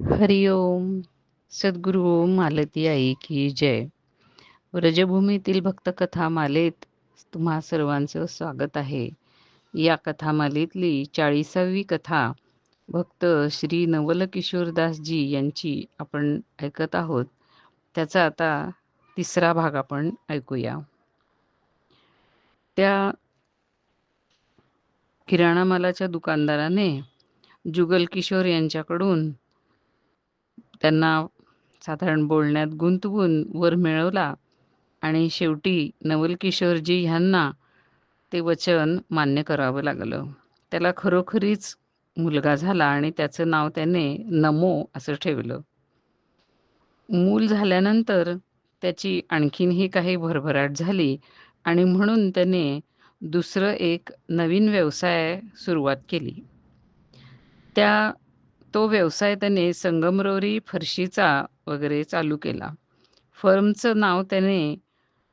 हरिओम सद्गुरू ओम मालती आई की जय. व्रजभूमीतील भक्तकथा मालेत तुम्हा सर्वांचं स्वागत आहे. या कथामालेतली चाळीसावी कथा भक्त श्री नवलकिशोरदासजी यांची आपण ऐकत आहोत. त्याचा आता तिसरा भाग आपण ऐकूया. त्या किराणा मालाच्या दुकानदाराने जुगल किशोर यांच्याकडून त्यांना साधारण बोलण्यात गुंतवून वर मिळवला. आणि शेवटी नवलकिशोरजी ह्यांना ते वचन मान्य करावं लागलं. त्याला खरोखरीच मुलगा झाला आणि त्याचं नाव त्याने नमो असं ठेवलं. मूल झाल्यानंतर त्याची आणखीनही काही भरभराट झाली आणि म्हणून त्याने दुसरं एक नवीन व्यवसाय सुरुवात केली. त्या तो व्यवसाय त्याने संगमरवरी फरशीचा वगैरे चालू केला. फर्मचं नाव त्याने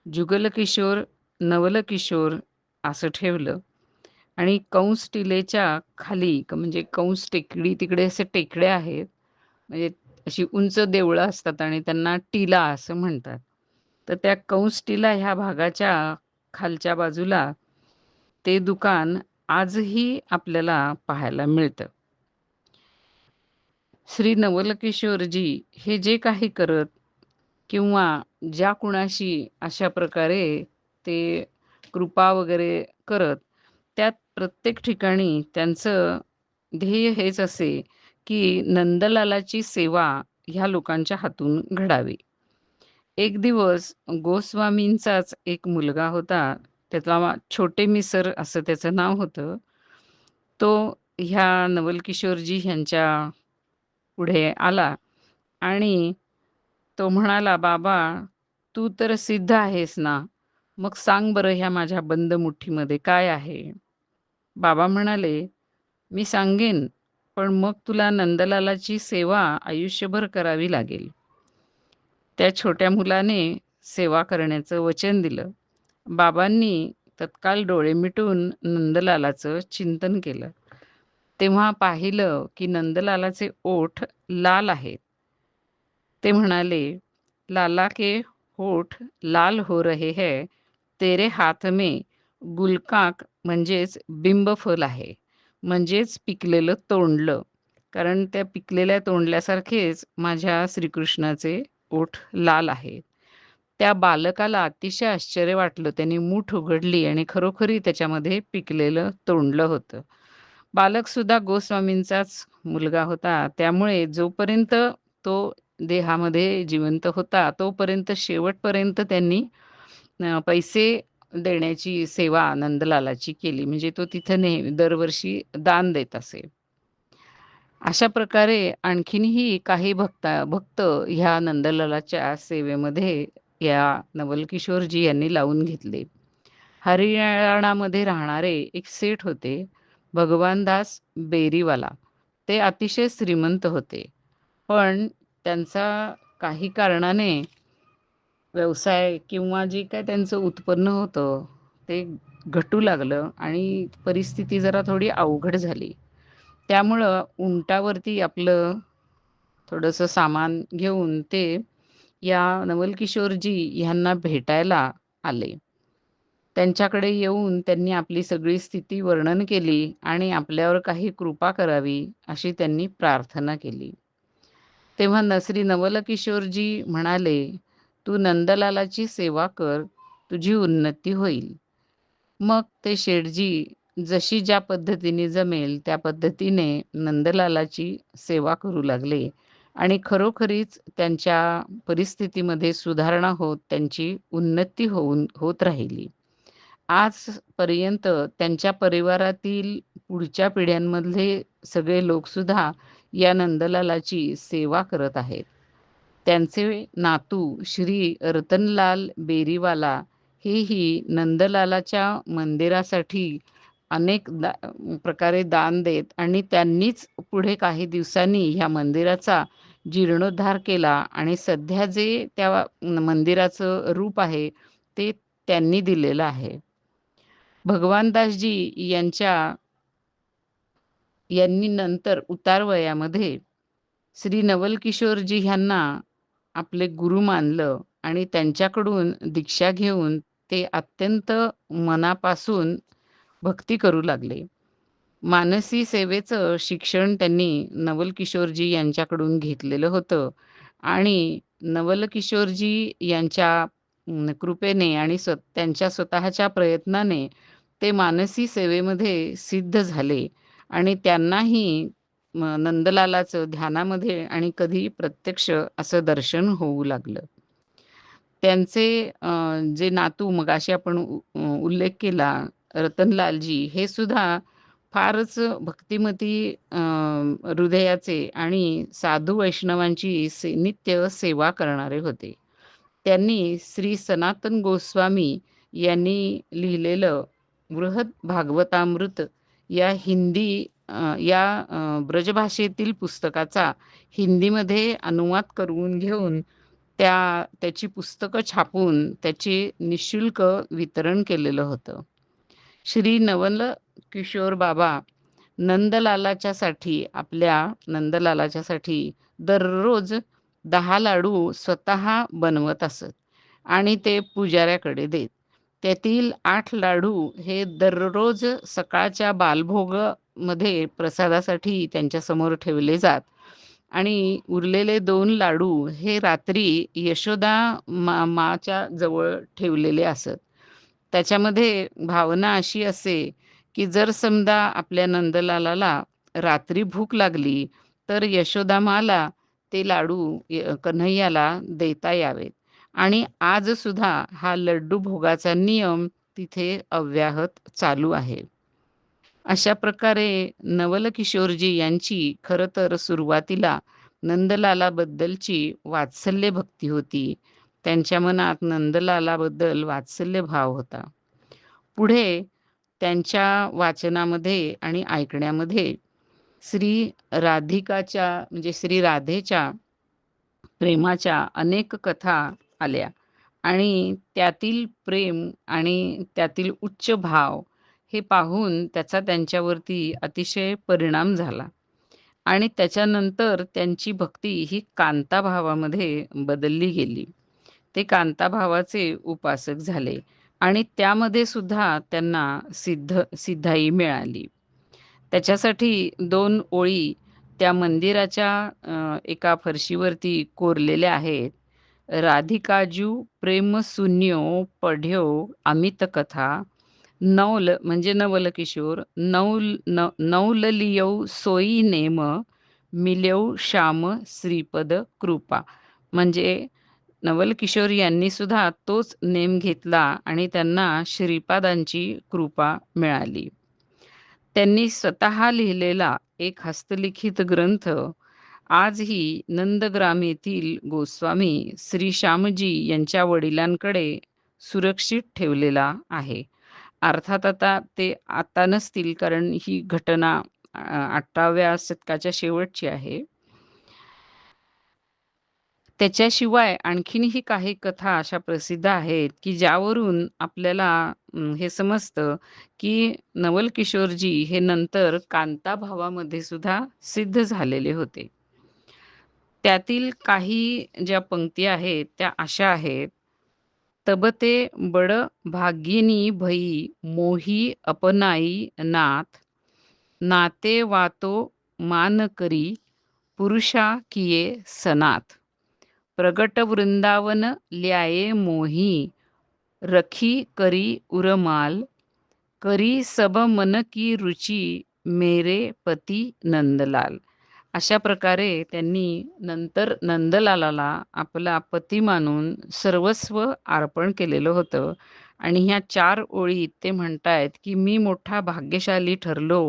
जुगलकिशोर नवलकिशोर असं ठेवलं. आणि कंस टिलेच्या खाली म्हणजे कंस टेकडी तिकडे असे टेकड्या आहेत. म्हणजे अशी उंच देवळं असतात आणि त्यांना टिला असं म्हणतात. तर त्या कंस टिला ह्या भागाच्या खालच्या बाजूला ते दुकान आजही आपल्याला पाहायला मिळतं. श्री नवलकिशोरजी हे जे काही करत किंवा ज्या कुणाशी अशा प्रकारे ते कृपा वगैरे करत त्यात प्रत्येक ठिकाणी त्यांचं ध्येय हेच असे की नंदलालाची सेवा ह्या लोकांच्या हातून घडावी. एक दिवस गोस्वामींचाच एक मुलगा होता त्याचा छोटे मिसर असं त्याचं नाव होतं. तो ह्या नवलकिशोरजी ह्यांच्या पुढे आला. आणि तो म्हणाला बाबा तू तर सिद्ध आहेस ना? मग सांग बरं ह्या माझ्या बंद मुठीमध्ये काय आहे? बाबा म्हणाले मी सांगेन पण मग तुला नंदलालाची सेवा आयुष्यभर करावी लागेल. त्या छोट्या मुलाने सेवा करण्याचं वचन दिलं. बाबांनी तत्काल डोळे मिटून नंदलालाचं चिंतन केलं. तेव्हा पाहिलं की नंदलालाचे ओठ लाल आहेत. ते म्हणाले लाला के होठ लाल हो रहे है तेरे हात में गुलकाक म्हणजेच बिंबफल आहे म्हणजेच पिकलेलं तोंडलं. कारण त्या पिकलेल्या तोंडल्यासारखेच माझ्या श्रीकृष्णाचे ओठ लाल आहेत. त्या बालकाला अतिशय आश्चर्य वाटलं. त्याने मूठ उघडली आणि खरोखरी त्याच्यामध्ये पिकलेलं तोंडलं होतं. बालकसुद्धा गोस्वामींचाच मुलगा होता. त्यामुळे जोपर्यंत तो देहामध्ये जिवंत होता तोपर्यंत शेवटपर्यंत त्यांनी पैसे देण्याची सेवा नंदलालाची केली. म्हणजे तो तिथं नेहमी दरवर्षी दान देत असे. अशा प्रकारे आणखीनही काही भक्ता भक्त ह्या नंदलालाच्या सेवेमध्ये या नवलकिशोरजी यांनी लावून घेतले. हरियाणामध्ये राहणारे एक सेठ होते. भगवानदास बेरीवाला. ते अतिशय श्रीमंत होते. पण त्यांचा काही कारणाने व्यवसाय किंवा जे काय त्यांचं उत्पन्न होतं ते घटू लागलं आणि परिस्थिती जरा थोडी अवघड झाली. त्यामुळं उंटावरती आपलं थोडंसं सामान घेऊन ते या नवलकिशोरजी ह्यांना भेटायला आले. त्यांच्याकडे येऊन त्यांनी आपली सगळी स्थिती वर्णन केली आणि आपल्यावर काही कृपा करावी अशी त्यांनी प्रार्थना केली. तेव्हा नसरी नवलकिशोरजी म्हणाले तू नंदलालाची सेवा कर तुझी उन्नती होईल. मग ते शेठजी जशी ज्या पद्धतीने जमेल त्या पद्धतीने नंदलालाची सेवा करू लागले आणि खरोखरीच त्यांच्या परिस्थितीमध्ये सुधारणा होत त्यांची उन्नती होऊन होत राहिली. आजपर्यंत त्यांच्या परिवारातील पुढच्या पिढ्यांमधले सगळे लोकसुद्धा या नंदलालाची सेवा करत आहेत. त्यांचे नातू श्री रतनलाल बेरीवाला हेही नंदलालाच्या मंदिरासाठी अनेक दा प्रकारे दान देत आणि त्यांनीच पुढे काही दिवसांनी ह्या मंदिराचा जीर्णोद्धार केला आणि सध्या जे त्या मंदिराचं रूप आहे ते त्यांनी दिलेलं आहे. भगवानदासजी यांच्या यांनी नंतर उतार वयामध्ये श्री नवलकिशोरजी ह्यांना आपले गुरु मानलं आणि त्यांच्याकडून दीक्षा घेऊन ते अत्यंत मनापासून भक्ती करू लागले. मानसी सेवेचं शिक्षण त्यांनी नवल किशोरजी यांच्याकडून घेतलेलं होतं आणि नवल किशोरजी यांच्या कृपेने आणि स्व त्यांच्या स्वतःच्या प्रयत्नाने ते मानसी सेवेमध्ये सिद्ध झाले आणि त्यांनाही नंदलालाचं ध्यानामध्ये आणि कधी प्रत्यक्ष असं दर्शन होऊ लागलं. त्यांचे जे नातू मगाशी आपण उल्लेख केला रतनलालजी हे सुद्धा फारच भक्तिमती हृदयाचे आणि साधू वैष्णवांची से नित्य सेवा करणारे होते. त्यांनी श्री सनातन गोस्वामी यांनी लिहिलेलं बृहद भागवतामृत या हिंदी या ब्रजभाषेतील पुस्तकाचा हिंदीमध्ये अनुवाद करून घेऊन त्या त्याची पुस्तकं छापून त्याचे निशुल्क वितरण केलेलं होतं. श्री नवल किशोर बाबा नंदलालाच्यासाठी आपल्या नंदलालाच्यासाठी दररोज दहा लाडू स्वतः बनवत असत आणि ते पुजाऱ्याकडे देत. त्यातील आठ लाडू हे दररोज सकाळच्या बालभोगमध्ये प्रसादासाठी त्यांच्यासमोर ठेवले जात. आणि उरलेले दोन लाडू हे रात्री यशोदा मा माच्या जवळ ठेवलेले असत. त्याच्यामध्ये भावना अशी असे की जर समजा आपल्या नंदलालाला रात्री भूक लागली तर यशोदा माला ते लाडू कन्हैयाला देता यावेत. आणि आज सुद्धा हा लड्डू भोगाचा नियम तिथे अव्याहत चालू आहे. अशा प्रकारे नवल किशोरजी यांची खर तर सुरुवातीला नंदलालाबद्दलची वात्सल्य भक्ती होती. त्यांच्या मनात नंदलालाबद्दल वात्सल्य भाव होता. पुढे त्यांच्या वाचनामध्ये आणि ऐकण्यामध्ये श्री राधिकाच्या म्हणजे श्री राधेच्या प्रेमाच्या अनेक कथा आल्या. आणि त्यातील प्रेम आणि त्यातील उच्च भाव हे पाहून त्याचा त्यांच्यावरती अतिशय परिणाम झाला. आणि त्याच्यानंतर त्यांची भक्ती ही कांताभावामध्ये बदलली गेली. ते कांताभावाचे उपासक झाले आणि त्यामध्ये सुद्धा त्यांना सिद्ध सिद्धाई मिळाली. त्याच्यासाठी दोन ओळी त्या मंदिराच्या एका फरशीवरती कोरलेल्या आहेत. राधिकाजू प्रेम शून्यो पढ्यो अमित कथा नवल म्हणजे नवल किशोर नवल न नवललियौ सोयी नेम मिल्यौ श्याम श्रीपद कृपा. म्हणजे नवल किशोर यांनी सुद्धा तोच नेम घेतला आणि त्यांना श्रीपादांची कृपा मिळाली. त्यांनी स्वतः लिहिलेला एक हस्तलिखित ग्रंथ आजही नंदग्राम येथील गोस्वामी श्री श्यामजी यांच्या वडिलांकडे सुरक्षित ठेवलेला आहे. अर्थात आता ते आता नसतील कारण ही घटना अठराव्या शतकाच्या शेवटची आहे. त्याच्याशिवाय आणखीनही काही कथा अशा प्रसिद्ध आहेत की ज्यावरून आपल्याला हे समजतं की नवल किशोरजी हे नंतर कांता भावामध्ये सुद्धा सिद्ध झालेले होते. त्यातील काही ज्या पंक्ती आहेत त्या अशा आहेत. तबते बड भाग्यिनी भई मोही अपनाई नाथ. नाते वातो मान करी पुरुषा किये सनाथ. प्रगट वृंदावन ल्याये मोही रखी करी उरमाल. करी सब मन की रुची मेरे पती नंदलाल. अशा प्रकारे त्यांनी नंतर नंदलालाला आपला पती मानून सर्वस्व अर्पण केलेलं होतं. आणि ह्या चार ओळीत ते म्हणतायत की मी मोठा भाग्यशाली ठरलो.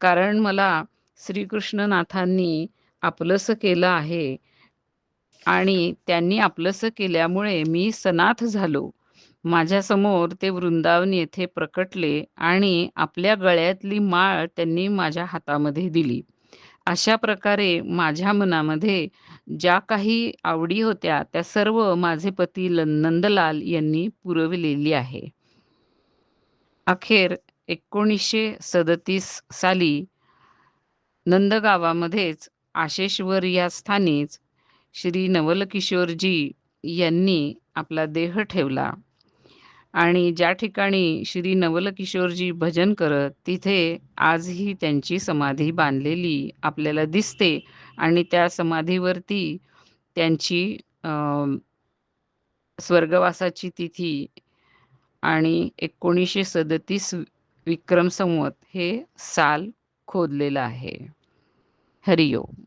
कारण मला श्रीकृष्णनाथांनी आपलंसं केलं आहे. आणि त्यांनी आपलंसं केल्यामुळे मी सनाथ झालो. माझ्यासमोर ते वृंदावन येथे प्रकटले आणि आपल्या गळ्यातली माळ त्यांनी माझ्या हातामध्ये दिली. अशा प्रकारे माझ्या मनामध्ये ज्या काही आवडी होत्या त्या सर्व माझे पती नंदलाल यांनी पुरविलेली आहे. अखेर एकोणीसशे सदतीस साली नंदगावामध्येच आशेश्वर या स्थानीच श्री नवलकिशोरजी यांनी आपला देह ठेवला. आणि ज्या ठिकाणी श्री नवलकिशोरजी भजन करत तिथे आजही त्यांची समाधी बांधलेली आपल्याला दिसते आणि त्या समाधीवरती त्यांची स्वर्गवासाची तिथी आणि एकोणीसशे सदतीस विक्रम संवत हे साल खोदलेलं आहे. हरिओम.